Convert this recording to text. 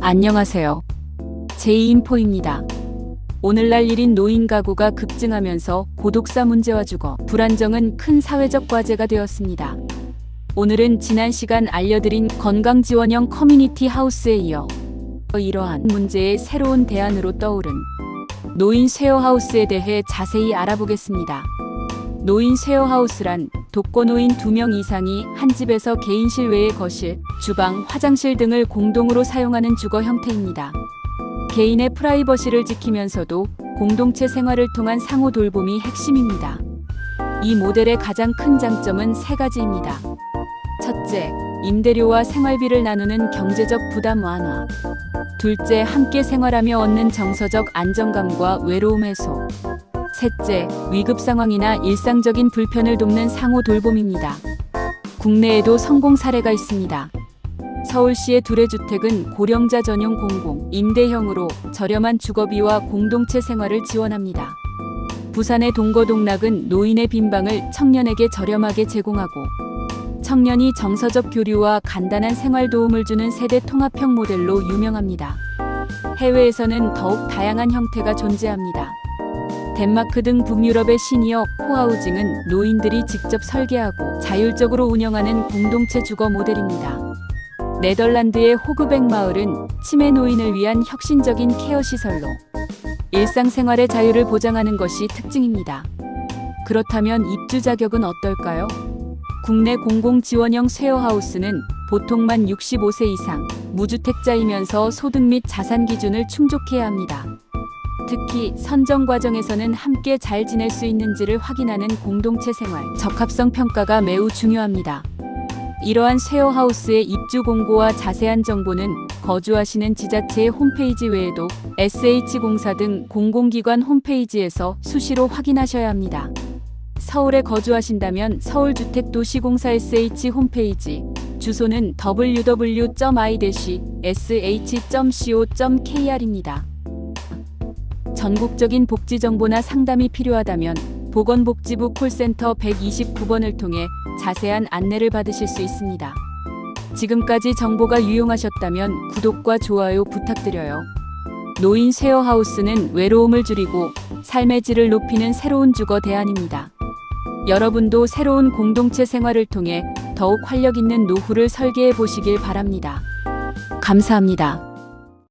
안녕하세요. 제이인포입니다. 오늘날 1인 노인 가구가 급증하면서 고독사 문제와 주거, 불안정은 큰 사회적 과제가 되었습니다. 오늘은 지난 시간 알려드린 건강지원형 커뮤니티 하우스에 이어 이러한 문제의 새로운 대안으로 떠오른 노인 쉐어하우스에 대해 자세히 알아보겠습니다. 노인 쉐어하우스란 독거노인 2명 이상이 한 집에서 개인실 외의 거실, 주방, 화장실 등을 공동으로 사용하는 주거 형태입니다. 개인의 프라이버시를 지키면서도 공동체 생활을 통한 상호 돌봄이 핵심입니다. 이 모델의 가장 큰 장점은 세 가지입니다. 첫째, 임대료와 생활비를 나누는 경제적 부담 완화. 둘째, 함께 생활하며 얻는 정서적 안정감과 외로움 해소. 셋째, 위급 상황이나 일상적인 불편을 돕는 상호 돌봄입니다. 국내에도 성공 사례가 있습니다. 서울시의 두레주택은 고령자 전용 공공, 임대형으로 저렴한 주거비와 공동체 생활을 지원합니다. 부산의 동거동락은 노인의 빈방을 청년에게 저렴하게 제공하고 청년이 정서적 교류와 간단한 생활 도움을 주는 세대 통합형 모델로 유명합니다. 해외에서는 더욱 다양한 형태가 존재합니다. 덴마크 등 북유럽의 시니어 코하우징은 노인들이 직접 설계하고 자율적으로 운영하는 공동체 주거 모델입니다. 네덜란드의 호그백 마을은 치매 노인을 위한 혁신적인 케어 시설로 일상생활의 자유를 보장하는 것이 특징입니다. 그렇다면 입주 자격은 어떨까요? 국내 공공지원형 쉐어하우스는 보통 만 65세 이상, 무주택자이면서 소득 및 자산 기준을 충족해야 합니다. 특히 선정 과정에서는 함께 잘 지낼 수 있는지를 확인하는 공동체 생활 적합성 평가가 매우 중요합니다. 이러한 쉐어하우스의 입주 공고와 자세한 정보는 거주하시는 지자체의 홈페이지 외에도 SH공사 등 공공기관 홈페이지에서 수시로 확인하셔야 합니다. 서울에 거주하신다면 서울주택도시공사 SH 홈페이지 주소는 www.i-sh.co.kr입니다. 전국적인 복지 정보나 상담이 필요하다면 보건복지부 콜센터 129번을 통해 자세한 안내를 받으실 수 있습니다. 지금까지 정보가 유용하셨다면 구독과 좋아요 부탁드려요. 노인 쉐어하우스는 외로움을 줄이고 삶의 질을 높이는 새로운 주거 대안입니다. 여러분도 새로운 공동체 생활을 통해 더욱 활력 있는 노후를 설계해 보시길 바랍니다. 감사합니다.